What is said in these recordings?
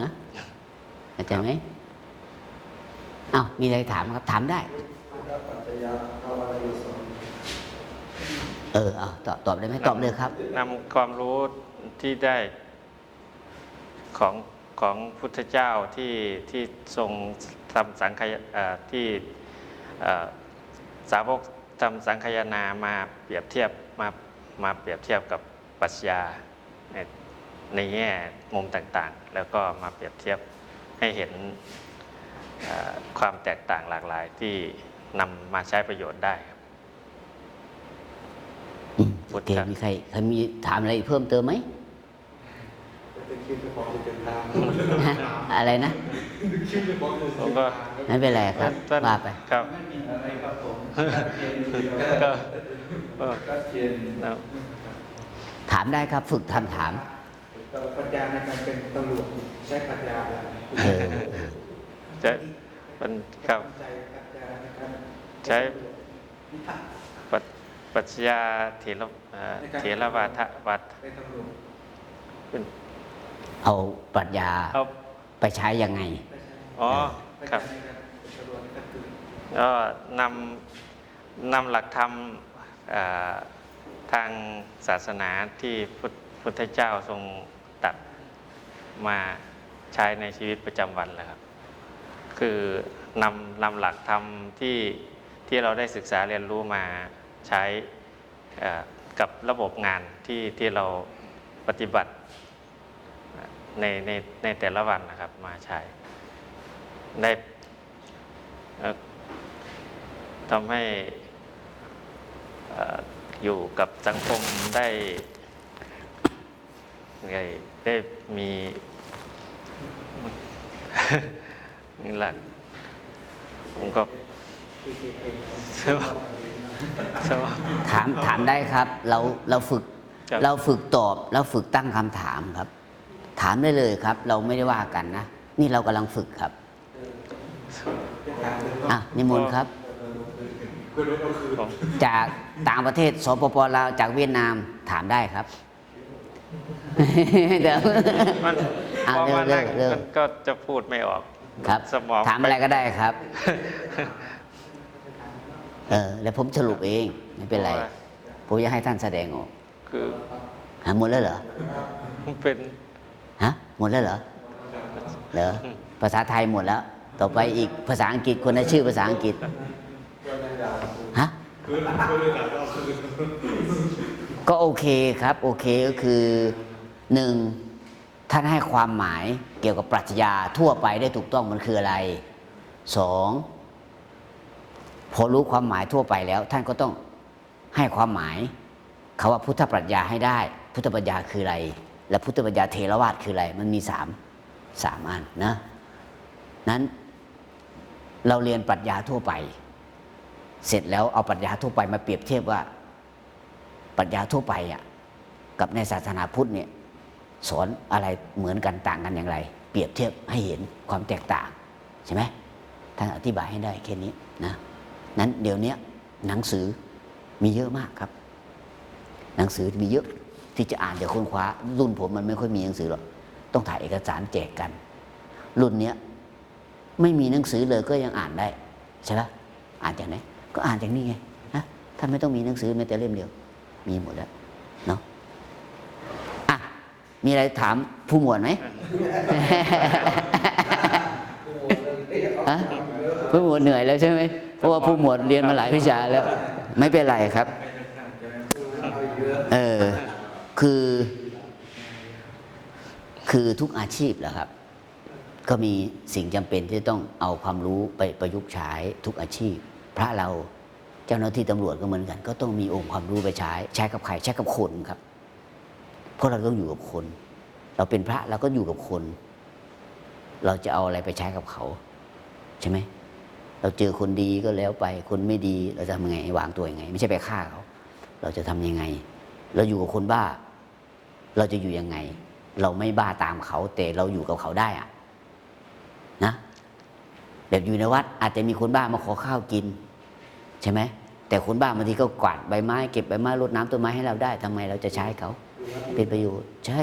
นะเข้าใจไหมอ้าวมีอะไรถามครับ ถามได้ เออเอาตอบตอบได้ไหมตอบเลยครับนำความรู้ที่ได้ของของพุทธเจ้าที่ที่ทรงทำสังขยเอ่อที่เอ่อสาวกทำสังคายนามาเปรียบเทียบมามาเปรียบเทียบกับปรัชญา ในในแง่มุมต่างๆ แล้วก็มาเปรียบเทียบให้เห็นเอ่อความแตกต่างหลากหลายที่นำมาใช้ประโยชน์ได้ครับอืมโอเคมีใครใครมีถามอะไรเพิ่มเติมไหมฮะอะไรนะผมก็ไม่เป็นไรครับท่านว่าไปครับไม่มีอะไรครับผมก็ก็ก็เชียนนะถามได้ครับฝึกทำถาม ปัญญาในการเป็นตำรวจใช้ปัญญาอะไรเออเออจะมันครับใจปัญญาในการใช้ปัจปรัชญาเถรเอ่อเถรวาทวัดเอาปรัชญาไปใช้ยังไง อ๋อครับก็นำนำหลักธรรมทางศาสนาที่พุทธเจ้าทรง มาใช้ในชีวิตประจำวันแหละครับ คือนำนำหลักธรรมที่ที่เราได้ศึกษาเรียนรู้มาใช้กับระบบงานที่ที่เราปฏิบัติในในในแต่ละวันนะครับมาใช้ได้ทำให้อยู่กับสังคมได้ไงได้มี นี่แหละผมก็ที่ที่เป็นสมองสมองถามถามได้ครับ เราเราฝึก ครับ เราฝึกตอบ เราฝึกตั้งคำถามครับ ถามได้เลยครับ เราไม่ได้ว่ากันนะ นี่เรากำลังฝึกครับอะนิมนต์ครับ ผมจากต่างประเทศสปปลาวจากเวียดนามถามได้ครับ เดี๋ยวมัน อะพอเร็วมาเร็นั่วงเร็วมันก็จะพูดไม่ออก ครับ สมองถามอะไรก็ได้ครับ เออแล้วผมสรุปเองไม่เป็นไรผมจะให้ท่านแสดงออกคือหาหมดแล้วเหรอมันเป็นฮะหมดแล้วเหรอเหรอภาษาไทยหมดแล้ว ต่อไปอีกภาษาอังกฤษคนละชื่อภาษาอังกฤษฮะก็โอเคครับ โอเคก็คือหนึ่ง ท่านให้ความหมายเกี่ยวกับปรัชญาทั่วไปได้ถูกต้องมันคืออะไรสองพอรู้ความหมายทั่วไปแล้ว ท่านก็ต้องให้ความหมายคาว่าพุทธปรัชญาให้ได้ พุทธปรัชญาคืออะไร และพุทธปรัชญาเทรวาสคืออะไร มันมีสามสามอันนะนั้นเราเรียนปรัชญาทั่วไป เสร็จแล้วเอาปรัชญาทั่วไปมาเปรียบเทียบว่า ปรัชญาทั่วไปอะกับในศาสนาพุทธเนี่ย สอนอะไรเหมือนกันต่างกันอย่างไร เปรียบเทียบให้เห็นความแตกต่างใช่ไหมท่านอธิบายให้ได้แค่นี้นะนั้นเดี๋ยวนี้หนังสือมีเยอะมากครับ หนังสือมีเยอะที่จะอ่านเดี๋ยวค้นคว้า รุ่นผมมันไม่ค่อยมีหนังสือหรอกต้องถ่ายเอกสารแจกกัน รุ่นเนี้ยไม่มีหนังสือเลยก็ยังอ่านได้ใช่ปะอ่านจากไหนก็อ่านจากนี่ไงนะท่านไม่ต้องมีหนังสือแม้แต่เล่มเดียว มีหมดแล้วเนาะ มีอะไรถามผู้หมวดไหมฮะผู้หมวดเหนื่อยแล้วใช่ไหมเพราะว่าผู้หมวดเรียนมาหลายวิชาแล้ว ไม่เป็นไรครับ เออ คือ คือทุกอาชีพแหละครับ ก็มีสิ่งจำเป็นที่ต้องเอาความรู้ไปประยุกต์ใช้ทุกอาชีพ พระเราเจ้าหน้าที่ตำรวจก็เหมือนกัน ก็ต้องมีองค์ความรู้ไปใช้ ใช้กับใครใช้กับคนครับ เพราะเราต้องอยู่กับคน เราเป็นพระเราก็อยู่กับคน เราจะเอาอะไรไปใช้กับเขา ใช่ไหมเราเจอคนดีก็แล้วไปคนไม่ดี เราจะทำยังไงวางตัวยังไง ไม่ใช่ไปฆ่าเขา เราจะทำยังไง เราอยู่กับคนบ้า เราจะอยู่ยังไง เราไม่บ้าตามเขา แต่เราอยู่กับเขาได้อะนะแบบอยู่ในวัดอาจจะมีคนบ้ามาขอข้าวกิน ใช่ไหมแต่คนบ้าบางทีก็กวาดใบไม้เก็บใบไม้รดน้ำต้นไม้ให้เราได้ทำไมเราจะใช้เขา เป็นประโยชน์ใช่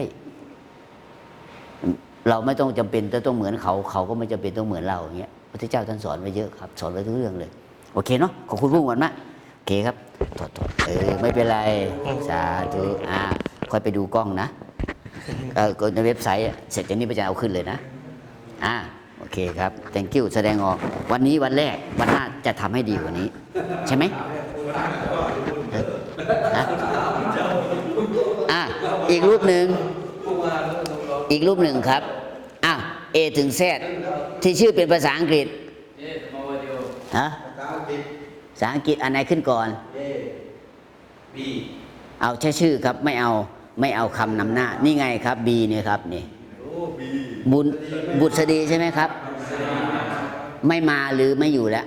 เราไม่ต้องจำเป็นจะต้องเหมือนเขา เขาก็ไม่จำเป็นต้องเหมือนเราอย่างเงี้ยพระเจ้าท่านสอนไว้เยอะครับ สอนไว้ทุกเรื่องเลย โอเคเนาะขอบคุณผู้หมวดมากโอเคครับถอดถอดเออไม่เป็นไรสาธุอ่าค่อยไปดูกล้องนะเออในเว็บไซต์เสร็จจากนี้ไปจะเอาขึ้นเลยนะอ่าโอเคครับ thank you แสดงออก วันนี้วันแรก วันหน้าจะทำให้ดีกว่านี้ ใช่ไหมฮะ อะอีกรูปหนึ่งอีกรูปหนึ่งครับอะ A ถึง Z ที่ชื่อเป็นภาษาอังกฤษฮะภาษาอังกฤษอันไหนขึ้นก่อนเอาแค่ชื่อครับไม่เอาไม่เอาคำนำหน้า นี่ไงครับ B เนี่ยครับนี่บุญบุษดีใช่ไหมครับ ไม่มาหรือไม่อยู่แล้ว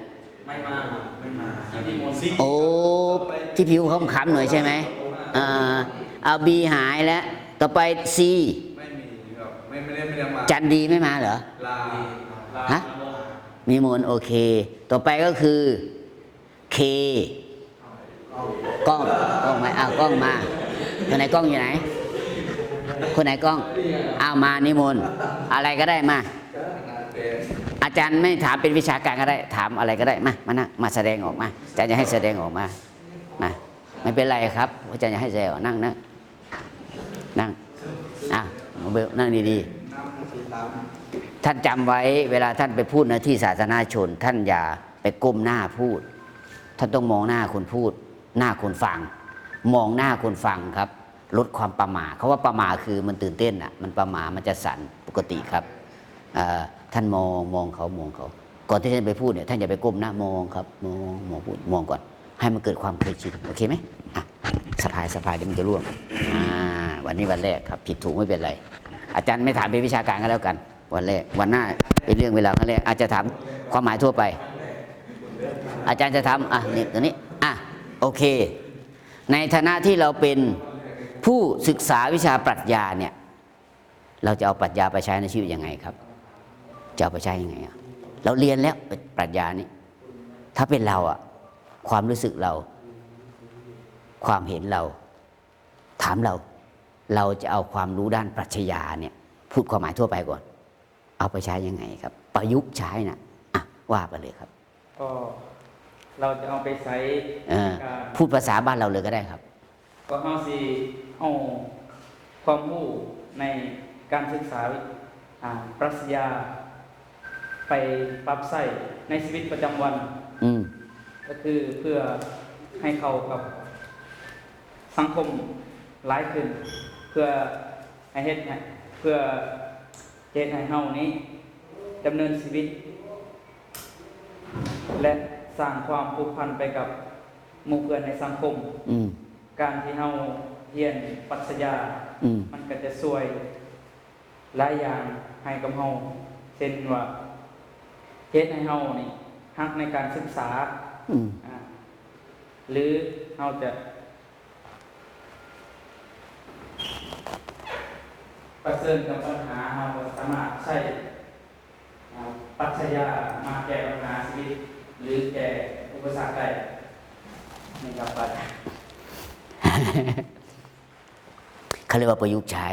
ไม่มาไม่มาอย่างที่มนต์โอ้ที่ผิวคล้ำๆหน่อยใช่ไหมอ่า เอาบีหายแล้วต่อไป C ไม่มีครับไม่ไม่ได้ไม่ได้มาจันดีไม่มาเหรอ ลาฮะ มีมูลโอเค ต่อไปก็คือ K กล้องกล้องไหมอ้าวกล้องมาคนไหนกล้องอยู่ไหน คนไหนกล้องอ้าวมานิมนต์อะไรก็ได้มา อาจารย์ไม่ถามเป็นวิชาการก็ได้ ถามอะไรก็ได้มามานั่งมาแสดงออกมาอาจารย์จะให้แสดงออกมามาไม่เป็นไรครับอาจารย์จะให้แสดงออกนั่งนั่ง นั่งอะเบลนั่งดีๆ ท่านจำไว้เวลาท่านไปพูดในที่สาธารณชน ท่านอย่าไปก้มหน้าพูด ท่านต้องมองหน้าคนพูด หน้าคนฟัง มองหน้าคนฟังครับ ลดความประมาเขาว่าประมาคือมันตื่นเต้นอะมันประมามันจะสั่นปกติครับอ่อท่านมองมองเขามองเขา ก่อนที่ท่านไปพูดเนี่ยท่านอย่าไปก้มหน้ามองครับ มองมองพูดมองก่อน ให้มันเกิดความเคยชินโอเคไหมอะสะพายสะพายเดี๋ยวมันจะร่วงอ่า วันนี้วันแรกครับ ผิดถูกไม่เป็นไร อาจารย์ไม่ถามเป็นวิชาการก็แล้วกัน วันแรกวันหน้าเป็นเรื่องเวลาครั้งแรกอาจจะถามความหมายทั่วไป อาจารย์จะทำอะนี่ตัวนี้อะโอเค ในฐานะที่เราเป็นผู้ศึกษาวิชาปรัชญาเนี่ยเราจะเอาปรัชญาไปใช้ในชีวิตยังไงครับ จะเอาไปใช้ยังไงอะเราเรียนแล้วปรัชญานี่ถ้าเป็นเราอะความรู้สึกเรา ความเห็นเรา ถามเรา เราจะเอาความรู้ด้านปรัชญาเนี่ยพูดความหมายทั่วไปก่อน เอาไปใช้ยังไงครับ ประยุกต์ใช้นะอะว่าไปเลยครับ ก็เราจะเอาไปใช้เออการพูดภาษาบ้านเราเลยก็ได้ครับ ก็เอาสิเอาความรู้ในการศึกษาอ่าปรัชญาไปปรับใส่ในชีวิตประจำวันอืมก็คือเพื่อให้เข้ากับสังคมหลายขึ้น เพื่อให้เฮ็ดให้เพื่อเฮ็ดให้เฮานี้ดำเนินชีวิต และสร้างความผูกพันไปกับหมู่เพื่อนในสังคม อืม การที่เฮาเรียนปรัชญา อืม มันก็จะช่วยหลายอย่างให้กับเฮาเช่นว่าเฮ็ดให้เฮานี่ฮักในการศึกษาอืม อ่าหรือเราจะ ประเสริญกับปัญหาเราสามารถใช้อ่าปรัชญามาแก้ปัญหาชีวิต หรือแก้อุปสรรคได้ในกับปัญหาเขาเรียกว่าประยุกต์ใช้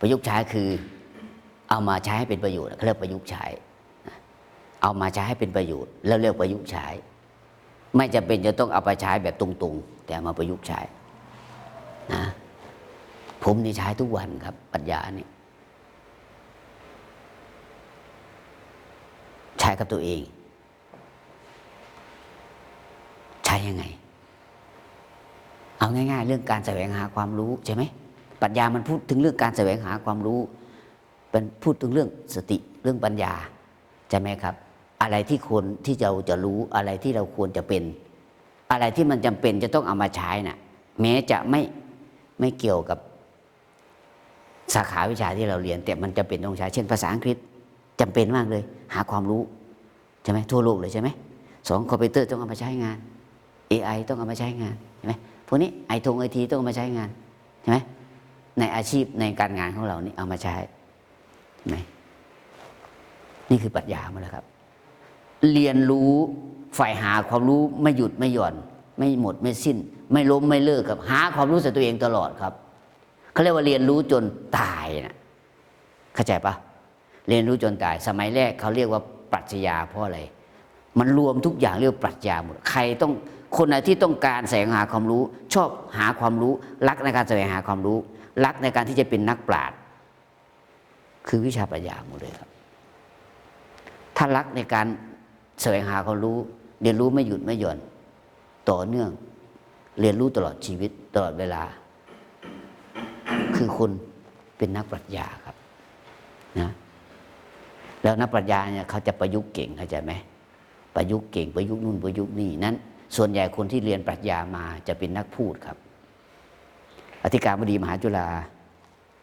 ประยุกต์ใช้คือ เอามาใช้ให้เป็นประโยชน์เขาเรียกประยุกต์ใช้ เอามาใช้ให้เป็นประโยชน์ แล้วเรียกประยุกต์ใช้ ไม่จำเป็นจะต้องเอาไปใช้แบบตรงๆ แต่มาประยุกต์ใช้ ผมนี่ใช้ทุกวันครับ ปัญญานี่ใช้กับตัวเอง ใช้ยังไง เอาง่าย ๆ เรื่องการแสวงหาความรู้ใช่ไหมปรัชญามันพูดถึงเรื่องการแสวงหาความรู้เป็นพูดถึงเรื่องสติเรื่องปัญญาใช่ไหมครับ อะไรที่ควรที่เราจะรู้อะไรที่เราควรจะเป็น อะไรที่มันจำเป็นจะต้องเอามาใช้น่ะ แม้จะไม่ไม่เกี่ยวกับ สาขาวิชาที่เราเรียน แต่มันจำเป็นต้องใช้เช่นภาษาอังกฤษจำเป็นมากเลย หาความรู้ใช่ไหมทั่วโลกเลยใช่ไหมสองคอมพิวเตอร์ต้องเอามาใช้งาน AI ต้องเอามาใช้งานใช่ไหมพวกนี้ไอทงไอทีต้องเอามาใช้งานใช่ไหมในอาชีพในการงานของเรานี่เอามาใช้ใช่ไหมนี่คือปรัชญามาแล้วครับ เรียนรู้ฝ่ายหาความรู้ไม่หยุดไม่หย่อน ไม่หมดไม่สิ้น ไม่ล้มไม่เลิกกับหาความรู้ใส่ตัวเองตลอดครับ เขาเรียกว่าเรียนรู้จนตายนะเข้าใจปะเรียนรู้จนตาย สมัยแรกเขาเรียกว่าปรัชญาเพราะอะไร มันรวมทุกอย่างเรียกว่าปรัชญาหมด ใครต้องคนไหนที่ต้องการแสวงหาความรู้ ชอบหาความรู้ รักในการแสวงหาความรู้ รักในการที่จะเป็นนักปราชญ์คือวิชาปรัชญาหมดเลยครับ ถ้ารักในการแสวงหาความรู้ เรียนรู้ไม่หยุดไม่หย่อนต่อเนื่อง เรียนรู้ตลอดชีวิตตลอดเวลา คือคุณเป็นนักปรัชญาครับนะแล้วนักปรัชญาเนี่ยเขาจะประยุกต์เก่งเข้าใจไหมประยุกต์เก่งประยุกต์นู่นประยุกต์นี่นั้นส่วนใหญ่คนที่เรียนปรัชญามาจะเป็นนักพูดครับ อธิการบดีมหาจุฬา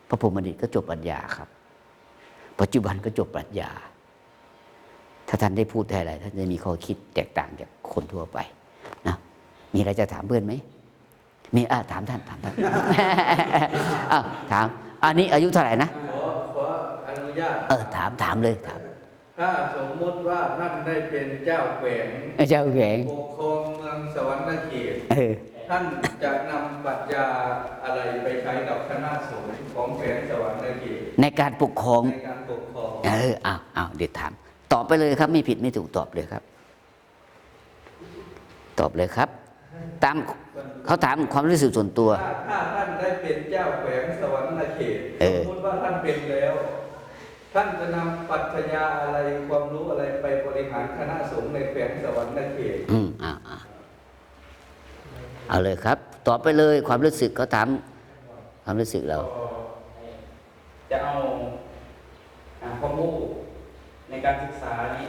พระพรหมดิตก็จบปรัชญาครับ ปัจจุบันก็จบปรัชญา ถ้าท่านได้พูดได้อะไรท่านจะมีข้อคิดแตกต่างจากคนทั่วไปนะมีอะไรจะถามเพื่อนไหม มีอะถามท่านถามท่านอ้าวถาม อันนี้อายุเท่าไหร่นะขอขออนุญาตเออถามถามเลยถามถ้าสมมติว่าท่านได้เป็นเจ้าแขวงเจ้าแขวงปกครองเมืองสวรรณเขตเออท่านจะนำปรัชญาอะไรไปใช้กับคณะสงฆ์ของแขวงสวรรณเขตในการปกครองในการปกครองเอออ้าวอ้าวเดี๋ยวถามตอบไปเลยครับ ไม่ผิดไม่ถูกตอบเลยครับ ตอบเลยครับ ตามเขาถามความรู้สึกส่วนตัว ถ้าถ้าท่านได้เป็นเจ้าแขวงสวรรณเขตเอสอมมติว่าท่านเป็นแล้ว ท่านจะนำปรัชญาอะไรความรู้อะไรไปบริหารคณะสงฆ์ในแขวงสวรรณเขตอืมอ่าอ่าเอาเลยครับตอบไปเลยความรู้สึกเขาถามความรู้สึกเรา จะเอาอ่าความรู้ในการศึกษานี้